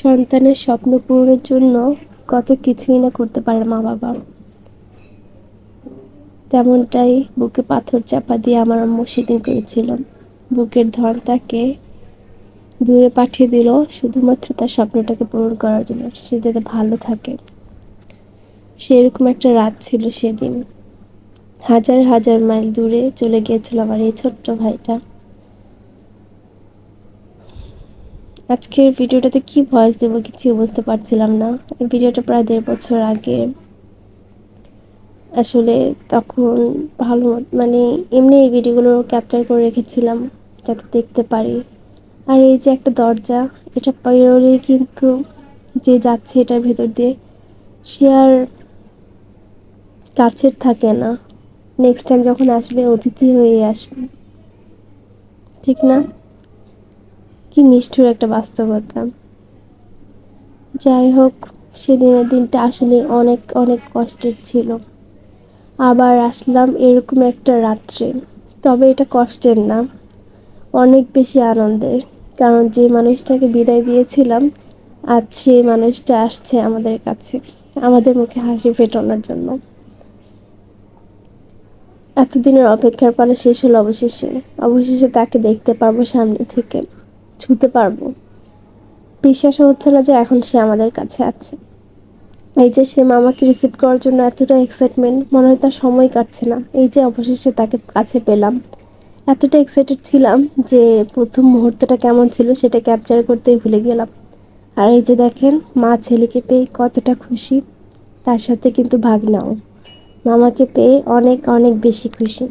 সন্তানের স্বপ্ন পূরণের জন্য কত কিছুই না করতে পারে মা বাবা। তেমনটাই বুকে পাথর চাপা দিয়ে আমার আম্মু সেদিন করেছিল। বুকের ধনটাকে দূরে পাঠিয়ে দিল শুধুমাত্র তার স্বপ্নটাকে পূরণ করার জন্য, সে যাতে ভালো থাকে। সেরকম একটা রাত ছিল সেদিন। হাজার হাজার মাইল দূরে চলে গিয়েছিল আমার এই ছোট্ট ভাইটা। আজকের ভিডিওটাতে কি ভয়েস দেবো কিছু বুঝতে পারছিলাম না। ভিডিওটা প্রায় দেড় বছর আগে। আসলে তখন ভালো মানে এমনি এই ভিডিওগুলো ক্যাপচার করে রেখেছিলাম, যাতে দেখতে পারি। আর এই যে একটা দরজা, এটা পেরোলেই কিন্তু যে যাচ্ছে এটার ভেতর দিয়ে, সে আর কাছের থাকে না। নেক্সট টাইম যখন আসবে, অতিথি হয়ে আসবে। ঠিক না? কি নিষ্ঠুর একটা বাস্তবতা। যাই হোক, সেদিনের দিনটা আসলে অনেক অনেক কষ্টের ছিল। আবার আসলাম এরকম একটা রাত্রে। তবে এটা কষ্টের না, অনেক বেশি আনন্দের। কারণ যে মানুষটাকে বিদায় দিয়েছিলাম, আজ সেই মানুষটা আসছে আমাদের কাছে, আমাদের মুখে হাসি ফেটানোর জন্য। এতদিনের অপেক্ষার পালা শেষ হলো অবশেষে। অবশেষে তাকে দেখতে পারব সামনে থেকে। ছুতে পারব। বিশ্বাস হচ্ছে না যে এখন সে আমাদের কাছে আছে। এই যে সে মামাকে রিসিভ করার জন্য এতটা এক্সাইটমেন্ট মনে হয় তার সময় কাটছে না। এই যে অবশেষে তাকে কাছে পেলাম। এতটা এক্সাইটেড ছিলাম যে প্রথম মুহূর্তটা কেমন ছিল সেটা ক্যাপচার করতেই ভুলে গেলাম। আর এই যে দেখেন, মা ছেলেকে পেয়ে কতটা খুশি, তার সাথে কিন্তু ভাগ নাও মামাকে পেয়ে অনেক অনেক বেশি খুশি।